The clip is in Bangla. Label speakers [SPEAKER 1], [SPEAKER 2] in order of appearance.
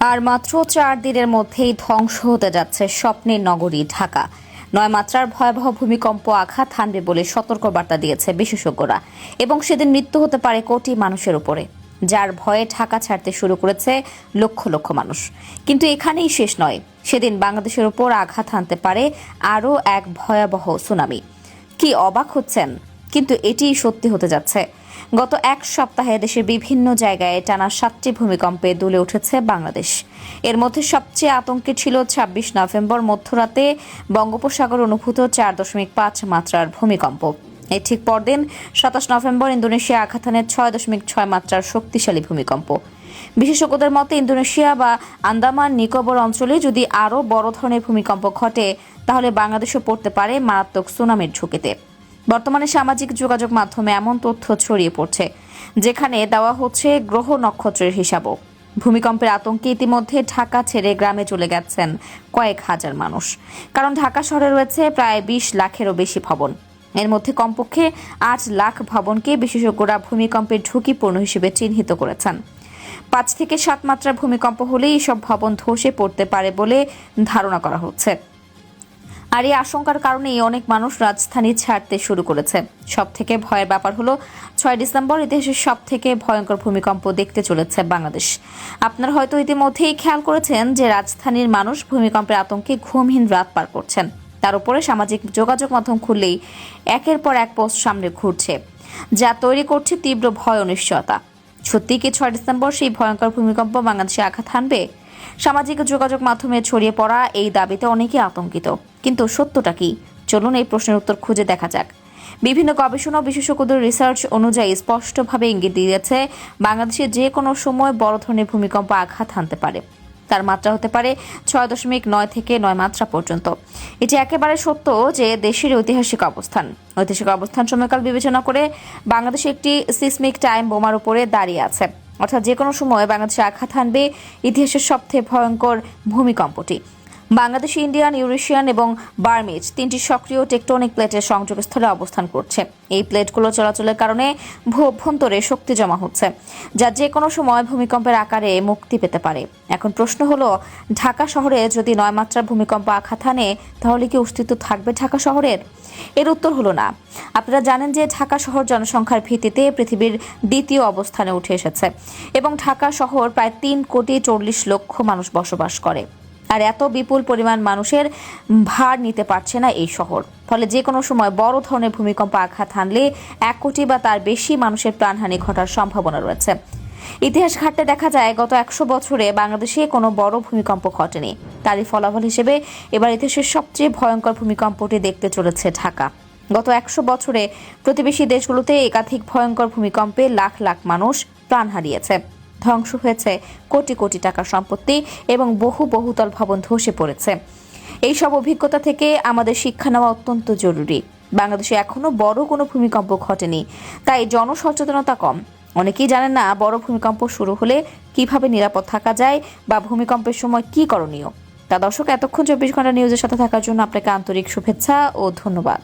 [SPEAKER 1] আর মাত্র চার দিনের মধ্যেই ধ্বংস হতে যাচ্ছে স্বপ্নের নগরী, ঢাকা। নয় মাত্রার ভয়াবহ ভূমিকম্প আঘাত হানবে বলে সতর্কবার্তা দিয়েছে বিশেষজ্ঞরা, এবং সেদিন মৃত্যু হতে পারে কোটি মানুষের উপরে। যার ভয়ে ঢাকা ছাড়তে শুরু করেছে লক্ষ লক্ষ মানুষ। কিন্তু এখানেই শেষ নয়। সেদিন বাংলাদেশের উপর আঘাত হানতে পারে আরও এক ভয়াবহ সুনামি। কি অবাক হচ্ছেন? কিন্তু এটিই সত্যি হতে যাচ্ছে। গত এক সপ্তাহে দেশের বিভিন্ন জায়গায় টানা সাতটি ভূমিকম্পে দুলে উঠেছে বাংলাদেশ। এর মধ্যে সবচেয়ে আতঙ্কে ছিল ছাব্বিশ নভেম্বর মধ্যরাতে বঙ্গোপসাগর অনুভূত চার দশমিক পাঁচ মাত্রার ভূমিকম্প। এর ঠিক পরদিন সাতাশ নভেম্বর ইন্দোনেশিয়া আঘাতানের ছয় দশমিক ছয় মাত্রার শক্তিশালী ভূমিকম্প। বিশেষজ্ঞদের মতে, ইন্দোনেশিয়া বা আন্দামান নিকোবর অঞ্চলে যদি আরও বড় ধরনের ভূমিকম্প ঘটে, তাহলে বাংলাদেশও পড়তে পারে মারাত্মক সুনামির ঝুঁকিতে। বর্তমানে সামাজিক যোগাযোগ মাধ্যমে এমন তথ্য ছড়িয়ে পড়ছে, যেখানে দেওয়া হচ্ছে গ্রহ নক্ষত্রের হিসাবও। ভূমিকম্পের আতঙ্কে ইতিমধ্যে ঢাকা ছেড়ে গ্রামে চলে গেছেন কয়েক হাজার মানুষ। কারণ ঢাকা শহরে রয়েছে প্রায় বিশ লাখেরও বেশি ভবন। এর মধ্যে কমপক্ষে আট লাখ ভবনকে বিশেষজ্ঞরা ভূমিকম্পের ঝুঁকিপূর্ণ হিসেবে চিহ্নিত করেছেন। পাঁচ থেকে সাত মাত্রার ভূমিকম্প হলেই এসব ভবন ধসে পড়তে পারে বলে ধারণা করা হচ্ছে। আর এই আশঙ্কার কারণেই অনেক মানুষ রাজধানী ছাড়তে শুরু করেছে। সব থেকে ভয়ের ব্যাপার হলো, ছয় ডিসেম্বর ইতিহাসের সব থেকে ভয়ঙ্কর ভূমিকম্প দেখতে চলেছে বাংলাদেশ। আপনারা হয়তো ইতিমধ্যেই খেয়াল করেছেন যে রাজধানীর মানুষ ভূমিকম্পের আতঙ্কে ঘুমহীন রাত পার করছেন। তার উপরে সামাজিক যোগাযোগ মাধ্যম খুললেই একের পর এক পোস্ট সামনে ঘুরছে, যা তৈরি করছে তীব্র ভয় অনিশ্চয়তা সত্যি কি ছয় ডিসেম্বর সেই ভয়ঙ্কর ভূমিকম্প বাংলাদেশে আঘাত হানবে? সামাজিক যোগাযোগ মাধ্যমে ছড়িয়ে পড়া এই দাবিতে অনেকে আতঙ্কিত। কিন্তু সত্যটা কি? চলুন এই প্রশ্নের উত্তর খুঁজে দেখা যাক। বিভিন্ন গবেষণা বিশেষজ্ঞদের রিসার্চ অনুযায়ী স্পষ্টভাবে ইঙ্গিত দিয়েছে, বাংলাদেশে যে কোনো সময় বড় ধরনের ভূমিকম্প আঘাত হানতে পারে। তার মাত্রা হতে পারে ছয় দশমিক নয় থেকে নয় মাত্রা পর্যন্ত। এটি একেবারে সত্য যে দেশের ঐতিহাসিক অবস্থান। ঐতিহাসিক অবস্থান সময়কাল বিবেচনা করে বাংলাদেশ একটি সিসমিক টাইম বোমার উপরে দাঁড়িয়ে আছে। অর্থাৎ যে কোনো সময় বাংলাদেশে আঘাত হানবে ইতিহাসের সবচেয়ে ভয়ঙ্কর ভূমিকম্পটি। বাংলাদেশ, ইন্ডিয়ান, ইউরেশিয়ান এবং বার্মিজ তিনটি সক্রিয় টেকটনিক প্লেটের সংযোগস্থলে অবস্থান করছে। এই প্লেটগুলো চলাচলের কারণে ভূ অভ্যন্তরে শক্তি জমা হচ্ছে, যা যে কোনো সময় ভূমিকম্পের আকারে মুক্তি পেতে পারে। এখন প্রশ্ন হলো, ঢাকা শহরে যদি নয় মাত্রার ভূমিকম্প আঘাত হানে, তাহলে কি অস্তিত্ব থাকবে ঢাকা শহরের? এর উত্তর হলো না। আপনারা জানেন যে ঢাকা শহর জনসংখ্যার ভিত্তিতে পৃথিবীর দ্বিতীয় অবস্থানে উঠে এসেছে এবং ঢাকা শহর প্রায় তিন কোটি চল্লিশ লক্ষ মানুষ বসবাস করে। আর এত বিপুল পরিমাণ মানুষের ভার নিতে পারছে না এই শহর। ফলে যে কোনো সময় বড় ধরনের ভূমিকম্প আঘাত হানলে এক কোটি বা তার বেশি মানুষের প্রাণহানি ঘটার সম্ভাবনা রয়েছে। ইতিহাস ঘাটতে দেখা যায়, গত একশো বছরে বাংলাদেশে কোনো বড় ভূমিকম্প ঘটেনি। তারই ফলাফল হিসেবে এবার ইতিহাসের সবচেয়ে ভয়ঙ্কর ভূমিকম্পটি দেখতে চলেছে ঢাকা। গত একশো বছরে প্রতিবেশী দেশগুলোতে একাধিক ভয়ঙ্কর ভূমিকম্পে লাখ লাখ মানুষ প্রাণ হারিয়েছে। ধ্বংস হয়েছে কোটি কোটি টাকার সম্পত্তি এবং বহু বহুতল ভবন ধসে পড়েছে। এই সব অভিজ্ঞতা থেকে আমাদের শিক্ষা নেওয়া অত্যন্ত জরুরি। বাংলাদেশে এখনও বড় কোনো ভূমিকম্প ঘটেনি, তাই জনসচেতনতা কম। অনেকেই জানেন না বড় ভূমিকম্প শুরু হলে কীভাবে নিরাপদ থাকা যায় বা ভূমিকম্পের সময় কি করণীয়। তা দর্শক, এতক্ষণ চব্বিশ ঘণ্টা নিউজের সাথে থাকার জন্য আপনাকে আন্তরিক শুভেচ্ছা ও ধন্যবাদ।